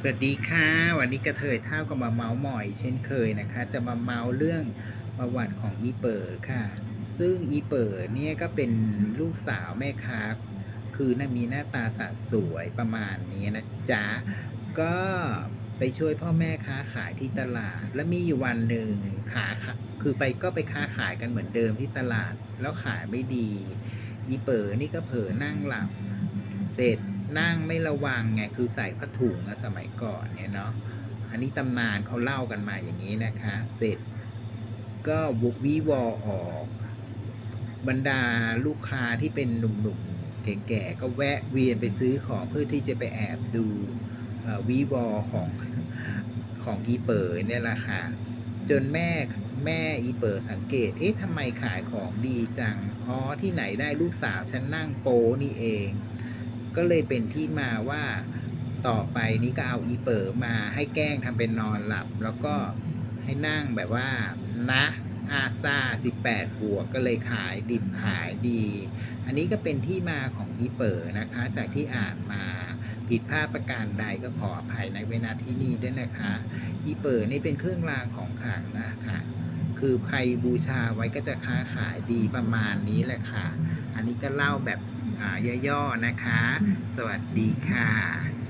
สวัสดีค่ะ วันนี้กระเทยเท่ากับมาเมาส์มอย เช่นเคยนะคะ จะมาเมาเรื่องประวัติของอีเปิร์ค่ะ ซึ่งอีเปิร์เนี่ยก็เป็นลูกสาวแม่ค้า คือน่ามีหน้าตาสะสวยประมาณนี้นะจ๊ะ ก็ไปช่วยพ่อแม่ค้าขายที่ตลาด แล้วมีอยู่วันหนึ่งขาขาคือไปก็ไปค้าขายกันเหมือนเดิมที่ตลาด แล้วขายไม่ดี อีเปิร์นี่ก็เผลอนั่งหลับ เสร็จ นั่งไม่ระวังไงคือใส่ผ้าถุงอะสมัยก่อนเนี่ยเนาะอันนี้ตำนานเขาเล่ากันมาอย่างนี้นะคะ เสร็จก็วุกวีวอออกบรรดาลูกค้าที่เป็นหนุ่มๆแก่ๆก็แวะเวียนไปซื้อของเพื่อที่จะไปแอบดูวีวอของของอีเปิร์เนี่ยแหละค่ะจนแม่แม่อีเปิร์สังเกต เอ๊ะทำไมขายของดีจัง อ๋อ ที่ไหนได้ลูกสาวฉันนั่งโป้นี่เอง ก็เลยเป็นที่มาว่าต่อไปนี้ก็เอาอีเปิร์มาให้แกล้งทำเป็นนอนหลับ แล้วก็ให้นั่งแบบว่านะอาซา18 บวกก็เลยขายดิบขายดี อันนี้ก็เป็นที่มาของอีเปิร์นะคะ จากที่อ่านมาผิดพลาดประการใดก็ขออภัยในเวลาที่นี้ด้วยนะคะ อีเปิร์นี่เป็นเครื่องรางของขลังนะคะคือใครบูชาไว้ก็จะค้าขายดีประมาณนี้แหละค่ะ อันนี้ก็เล่าแบบ ย่อๆนะคะ สวัสดีค่ะ